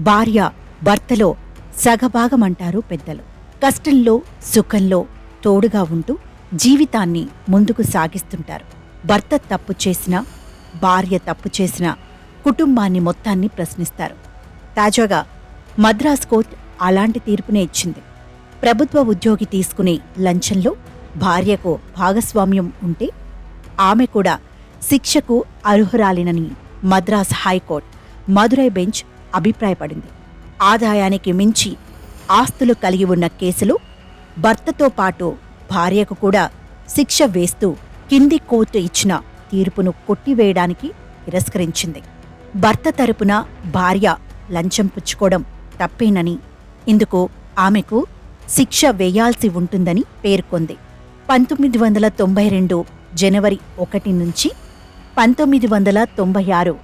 భార్య భర్తలో సగభాగమంటారు పెద్దలు. కష్టంలో సుఖంలో తోడుగా ఉంటూ జీవితాన్ని ముందుకు సాగిస్తుంటారు. భర్త తప్పు చేసినా భార్య తప్పు చేసినా కుటుంబాన్ని మొత్తాన్ని ప్రశ్నిస్తారు. తాజాగా మద్రాస్ కోర్ట్ అలాంటి తీర్పునే ఇచ్చింది. ప్రభుత్వ ఉద్యోగి తీసుకునే లంచంలో భార్యకు భాగస్వామ్యం ఉంటే ఆమె కూడా శిక్షకు అర్హురాలినని Madras high court Madurai bench అభిప్రాయపడింది. ఆదాయానికి మించి ఆస్తులు కలిగి ఉన్న కేసులో భర్తతో పాటు భార్యకు కూడా శిక్ష వేస్తూ కింది కోర్టు ఇచ్చిన తీర్పును కొట్టివేయడానికి తిరస్కరించింది. భర్త తరపున భార్య లంచం పుచ్చుకోవడం తప్పేనని ఇందుకు ఆమెకు శిక్ష వేయాల్సి ఉంటుందని పేర్కొంది. పంతొమ్మిది వందల తొంభై రెండు జనవరి ఒకటి నుంచి పంతొమ్మిది వందల తొంభై ఆరు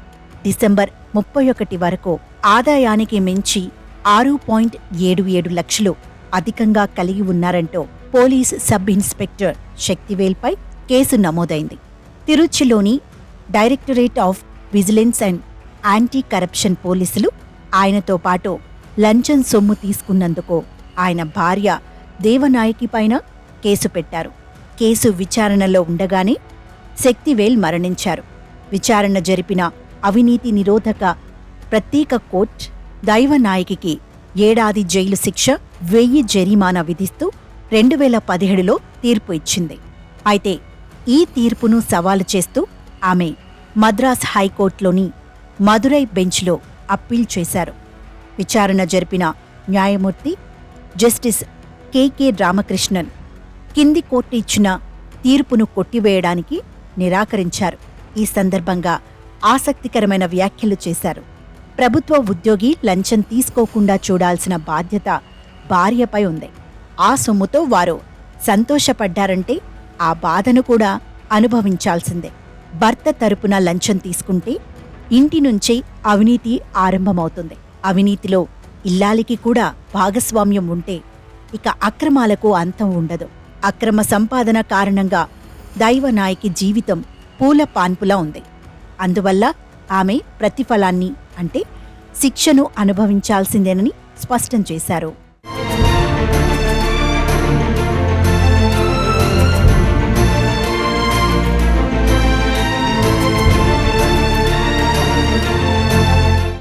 డిసెంబర్ ముప్పై ఒకటి వరకు ఆదాయానికి మించి ఆరు పాయింట్ ఏడు ఏడు లక్షలు అధికంగా కలిగి ఉన్నారంటూ పోలీస్ సబ్ ఇన్స్పెక్టర్ శక్తివేల్పై కేసు నమోదైంది. తిరుచిలోని directorate of vigilance and anti corruption పోలీసులు ఆయనతో పాటు లంచం సొమ్ము తీసుకున్నందుకు ఆయన భార్య దేవనాయకి పైన కేసు పెట్టారు. కేసు విచారణలో ఉండగానే శక్తివేల్ మరణించారు. విచారణ జరిపిన అవినీతి నిరోధక ప్రత్యేక కోర్ట్ దైవనాయకికి ఏడాది జైలు శిక్ష వెయ్యి జరిమానా విధిస్తూ రెండు వేల పదిహేడులో తీర్పు ఇచ్చింది. అయితే ఈ తీర్పును సవాలు చేస్తూ ఆమె మద్రాస్ హైకోర్టులోని మదురై బెంచ్లో అప్పీల్ చేశారు. విచారణ జరిపిన న్యాయమూర్తి జస్టిస్ కెకే రామకృష్ణన్ కింది కోర్టు ఇచ్చిన తీర్పును కొట్టివేయడానికి నిరాకరించారు. ఈ సందర్భంగా ఆసక్తికరమైన వ్యాఖ్యలు చేశారు. ప్రభుత్వ ఉద్యోగి లంచం తీసుకోకుండా చూడాల్సిన బాధ్యత భార్యపై ఉంది. ఆ సొమ్ముతో వారు సంతోషపడ్డారంటే ఆ బాధను కూడా అనుభవించాల్సిందే. భర్త తరపున లంచం తీసుకుంటే ఇంటి నుంచే అవినీతి ఆరంభమవుతుంది. అవినీతిలో ఇల్లాలికి కూడా భాగస్వామ్యం ఉంటే ఇక అక్రమాలకు అంతం ఉండదు. అక్రమ సంపాదన కారణంగా దైవనాయకి జీవితం పూల పాన్పులా ఉంది. అందువల్ల ఆమె ప్రతిఫలాన్ని అంటే శిక్షను అనుభవించాల్సిందేనని స్పష్టం చేశారు.